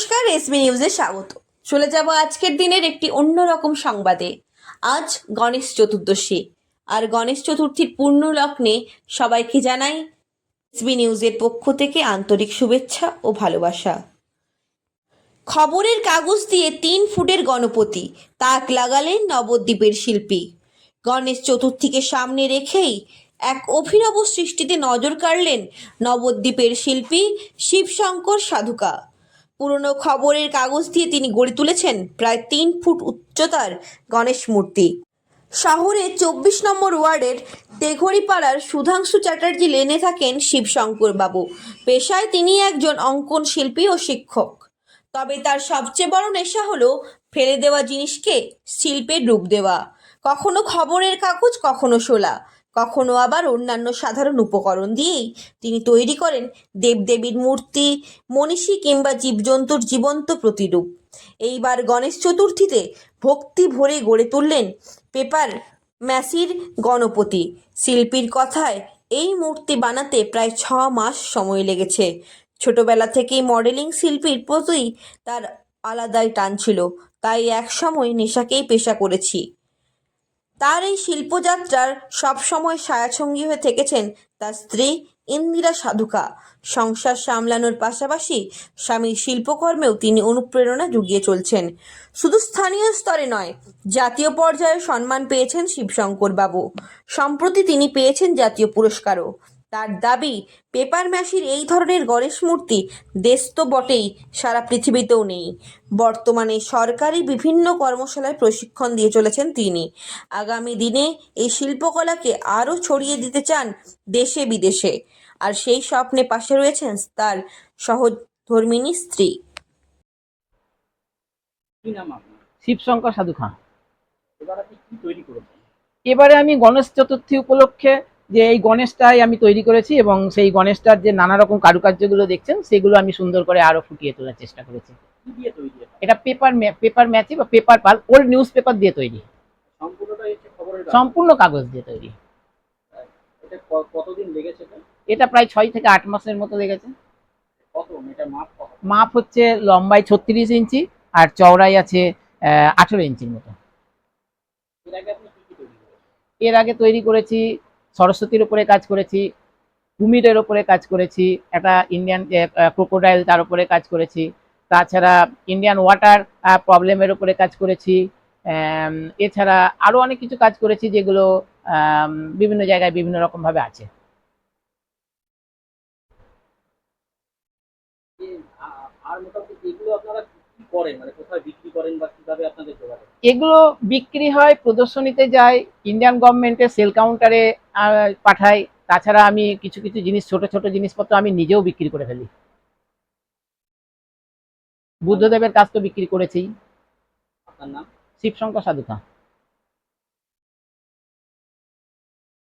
নমস্কার, এসবি নিউজে স্বাগত। চলে যাব আজকের দিনের একটি অন্যরকম সংবাদে। আজ গণেশ চতুর্দশী। আর গণেশ চতুর্থীর পূর্ণ লগ্নে সবাইকে জানাই এসবি নিউজের পক্ষ থেকে আন্তরিক শুভেচ্ছা ও ভালোবাসা। খবরের কাগজ দিয়ে তিন ফুটের গণপতি তাক লাগালেন নবদ্বীপের শিল্পী। গণেশ চতুর্থীকে সামনে রেখেই এক অভিনব সৃষ্টিতে নজর কাড়লেন নবদ্বীপের শিল্পী শিবশঙ্কর সাধুকা। পুরনো খবরের কাগজ দিয়ে তিনি গড়ে তুলেছেন প্রায় তিন ফুট উচ্চতার গণেশ মূর্তি। শহরে চব্বিশ নম্বর ওয়ার্ডের তেঘড়িপাড়ার সুধাংশু চ্যাটার্জি লেনে থাকেন শিবশঙ্কর বাবু পেশায় তিনি একজন অঙ্কন শিল্পী ও শিক্ষক। তবে তার সবচেয়ে বড় নেশা হলো ফেলে দেওয়া জিনিসকে শিল্পের রূপ দেওয়া। কখনো খবরের কাগজ, কখনো শোলা। কখনো আবার অন্যান্য সাধারণ উপকরণ দিয়েই তিনি তৈরি করেন দেবদেবীর মূর্তি, মনীষী কিংবা জীবজন্তুর জীবন্ত প্রতিরূপ। এইবার গণেশ চতুর্থীতে ভক্তি ভরে গড়ে তুললেন পেপার ম্যাসির গণপতি। শিল্পীর কথায় এই মূর্তি বানাতে প্রায় ছ মাস সময় লেগেছে। ছোটবেলা থেকেই মডেলিং শিল্পীর প্রতি তার আলাদাই টান ছিল। তাই এক সময় নেশাকেই পেশা করেছি। তার এই শিল্পযাত্রার সবসময় ছায়াছঙ্গী হয়ে থেকেছেন তার স্ত্রী ইন্দিরা সাধুকা। সংসার সামলানোর পাশাপাশি স্বামীর শিল্পকর্মেও তিনি অনুপ্রেরণা জুগিয়ে চলছেন। শুধু স্থানীয় স্তরে নয়, জাতীয় পর্যায়ে সম্মান পেয়েছেন শিবশঙ্কর বাবু সম্প্রতি তিনি পেয়েছেন জাতীয় পুরস্কারও। তার দাবি, পেপার ম্যাশির এই ধরনের গণেশ মূর্তি দেশ তো বটেই, সারা পৃথিবীতেও নেই। বর্তমানে সরকারি বিভিন্ন কর্মশালায় প্রশিক্ষণ দিয়ে চলেছেন তিনি। আগামী দিনে এই শিল্পকলাকে আরও ছড়িয়ে দিতে চান দেশে বিদেশে। আর সেই স্বপ্নে পাশে রয়েছেন তার সহধর্মিনী স্ত্রী। শিবশঙ্কর সাধু খান। এবারে আমি গণেশ চতুর্থী উপলক্ষে যে এই গণেশটাই আমি তৈরি করেছি এবং সেই গণেশটার যে নানা রকম কারুকার্যগুলো দেখছেন সেগুলো আমি সুন্দর করে আরও ফুটিয়ে তোলার চেষ্টা করেছি। এটা? পেপার পেপার ম্যাচি বা পেপার পাল ওল্ড নিউজ পেপার দিয়ে তৈরি। সম্পূর্ণ কাগজ দিয়ে তৈরি। এটা কতদিন লেগেছে এটা? এটা প্রায় ছয় থেকে আট মাসের মতো লেগেছে। মাপ মাপ হচ্ছে লম্বায় ছত্রিশ ইঞ্চি আর চওড়াই আছে আঠেরো ইঞ্চির মতো। এর আগে তৈরি করেছি সরস্বতীর উপরে কাজ করেছি, কুমিরের ওপরে কাজ করেছি, একটা ইন্ডিয়ান ক্রোকোডাইল তার উপরে কাজ করেছি। তাছাড়া ইন্ডিয়ান ওয়াটার প্রবলেমের উপরে কাজ করেছি। এছাড়া আরও অনেক কিছু কাজ করেছি যেগুলো বিভিন্ন জায়গায় বিভিন্ন রকমভাবে আছে। আর মোটামুটি আপনারা করেন মানে কোথায় বিক্রি করেন বা কীভাবে আপনাদের যোগাযোগ? এগুলো বিক্রি হয় প্রদর্শনীতে যায় ইন্ডিয়ান গভর্নমেন্টের সেল কাউন্টারে পাঠাই তাছাড়া আমি কিছু কিছু জিনিস ছোট ছোট জিনিসপত্র আমি নিজেও বিক্রি করে ফেলি। বুদ্ধদেবের কাজ তো বিক্রি করেছি। আপনার নাম? শিবশঙ্কর সাধুকা।